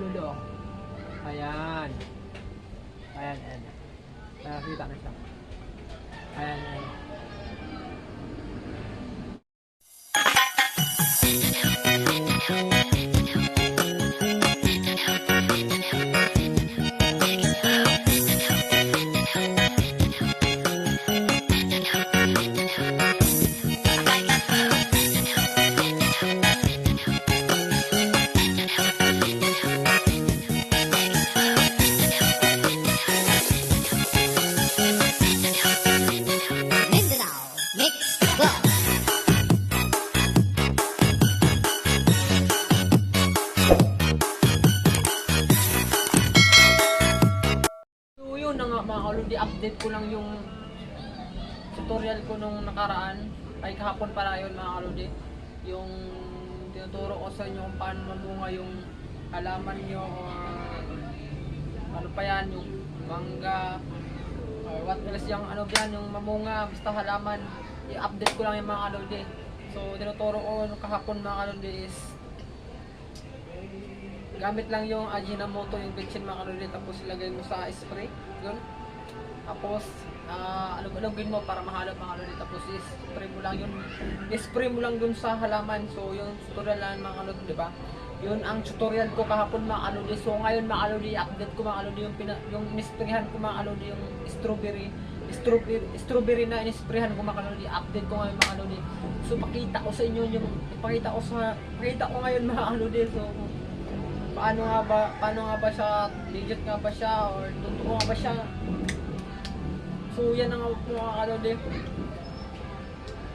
kalulo. Ayan. Ayan, ayan. Nakakita na siya. Ayan, ayan. Na nga mga kaludi, update ko lang yung tutorial ko nung nakaraan. Ay kahapon pala yun mga kaludi. Yung tinuturo ko sa inyo kung paano mamunga yung halaman nyo. ah, ano pa yan, yung mangga. or what else yung ano yan, yung mamunga, basta halaman. I-update ko lang yung mga kaludi. So tinuturo ko kahapon mga kaludi is gamit lang yung Ajinomoto yung bitchin mga tapos ilagay mo sa spray yun. Tapos uh, alog-alogin mo para mahalap mga kaluli tapos spray mo lang yun. Spray mo lang dun sa halaman so yung tutorial lang mga kaluli di yun ang tutorial ko kahapon mga kaluli so ngayon mga kaluli update ko mga yung, yung inisprayan ko mga yung strawberry strawberry, strawberry na inisprayan ko mga kaluli update ko ngayon mga kaluli so pakita ko sa inyo yung pakita ko sa pakita ko ngayon mga kaluli so paano nga ba paano nga ba siya legit nga ba siya or totoo nga ba siya? So yan ang mga kalodi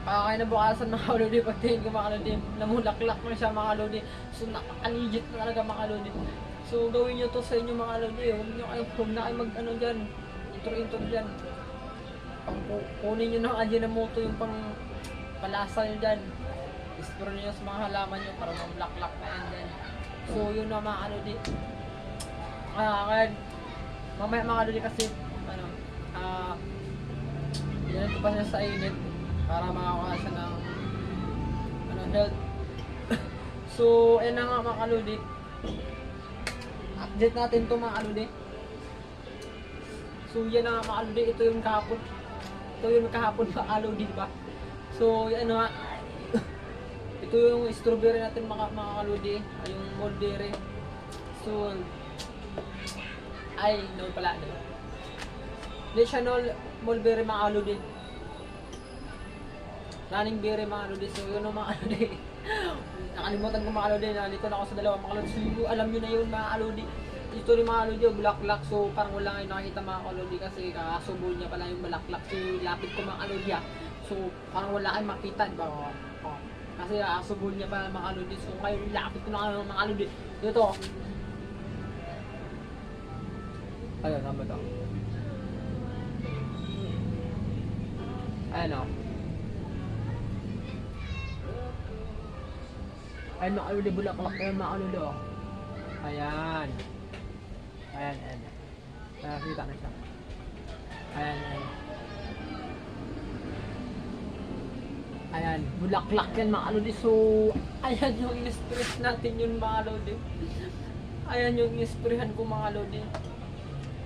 Kaya na bukasan mga kalodi pagtingin ko mga kalodi namulaklak na siya mga kalodi. So napaka-legit na talaga mga kalodi. So gawin nyo to sa inyo mga kalodi huwag nyo kayo huwag na kayo mag ano dyan. Intro intro dyan. Pang kunin nyo ng Ajinomoto yung pang palasa nyo dyan. Ispro nyo sa mga halaman nyo para mamlaklak na yan dyan So yun na mga ano di. Ah, kaya mamaya mga ano di kasi ano ah yan ko pa siya sa init para makakuha siya ng ano health. so ayun na nga mga kaludi. Update natin to mga kaludi. So yan na nga mga kaludi, ito yung kahapon. Ito yung kahapon mga kaludi ba? So yan na nga, ito yung strawberry natin mga, kaludi, yung mulberry. So, ay, no pala, no. Hindi siya no, mulberry mga kaludi. Running berry mga kaludi. So, yun ang mga kaludi. Nakalimutan ko mga kaludi, nalito na ako sa dalawa mga kaludi. So, alam nyo na yun mga kaludi. Ito rin mga kaludi, yung bulaklak. So, parang wala ngayon nakita mga kaludi kasi kakasubo niya pala yung bulaklak. So, lapit ko mga kaludi ah. So, parang wala kayong makita, di? Oh, oh. Kasi kakasubo niya pala mga kaludi. So, ngayon lapit ko na kayo mga kaludi. Dito. Ayun, tama to. Ayan o. Ayan mga kaludi, bulaklak na yun mga kaludi oh. Ayan. Ayan, ayan. Nakakita na siya. Ayan, ayan. Ayan, bulaklak yan mga kaludi. So, ayan yung in-stress natin yun mga kaludi. Ayan yung in-sprayan ko mga kaludi.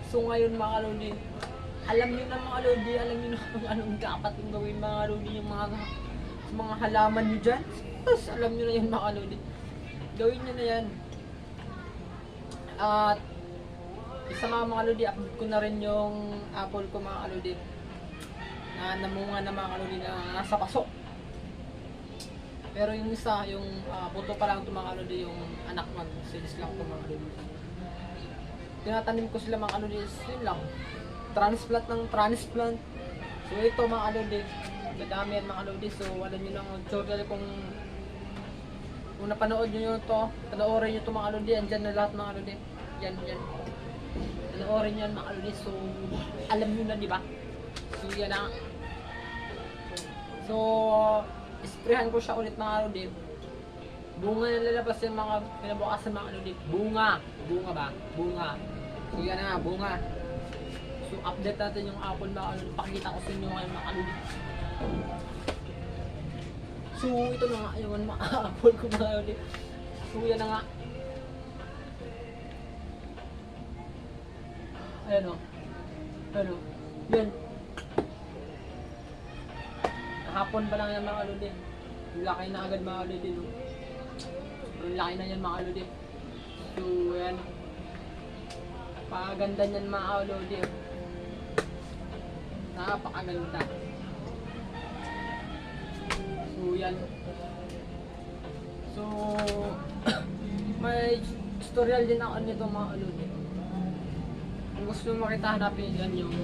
So, ngayon mga kaludi, alam niyo na mga kaludi, alam niyo na kung anong dapat yung gawin mga kaludi, yung mga mga halaman niyo dyan. Tapos, alam niyo na yun mga kaludi. Gawin niyo na yan. At, isa mga mga kaludi, upload ko na rin yung apple ko mga kaludi. Na namunga na mga kaludi na nasa pasok. Pero yung isa, yung ah, buto pa lang ito mga kaludi, yung anak man, silis lang ito mga kaludi. Tinatanim ko sila mga kaludi, yun lang. Transplant ng transplant. So ito mga kaludi, madami yan mga kaludi. So alam nyo lang, tutorial kung kung napanood nyo yun to, panoorin nyo ito mga kaludi, andyan na lahat mga kaludi. Yan, yan. Panoorin yan mga kaludi, so alam nyo na, di ba? So yan na. So, isprehan ko siya ulit mga kaludi. Bunga na lalabas yung mga pinabukasan mga kaludi. Bunga! Bunga ba? Bunga. So yan na nga, bunga. So update natin yung apple mga kaludi. Pakita ko sa inyo ngayon mga kaludi. So ito na nga yung mga apple ko mga kaludi. So yan na nga. Ayan o. Ayan o. Yan. Hapon pa lang yan mga lodi. Ang laki na agad mga lodi. No? Laki na yan mga lodi. So, ayan. Paganda niyan mga lodi. Napakaganda. So, yan. So, may tutorial din ako nito mga lodi. Kung gusto mo makita hanapin yan yung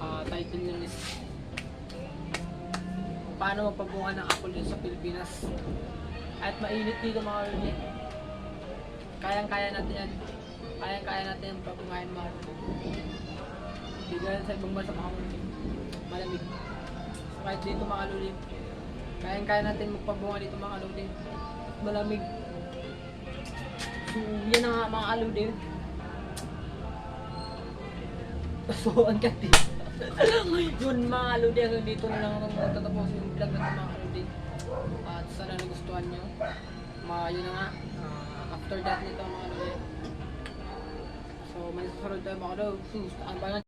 ah, title niya is paano magpabunga ng apple dito sa Pilipinas. At mainit dito mga lodi. Kayang-kaya natin yan. Kayang-kaya natin yung pabungahin mga lodi. Hindi ganun sa ibang bansa mga lodi. Malamig. So, kahit dito mga lodi. Kayang-kaya natin magpabunga dito mga lodi. Malamig. So, yan na mga lodi. So, ang gati. Yun mga lodi, hanggang dito na lang ako tatapos yung vlog natin mga lodi. At sana nagustuhan nyo. Mga yun na nga. ah, after that nito mga lodi. So, may susunod tayo mga lodi. Sus, ang.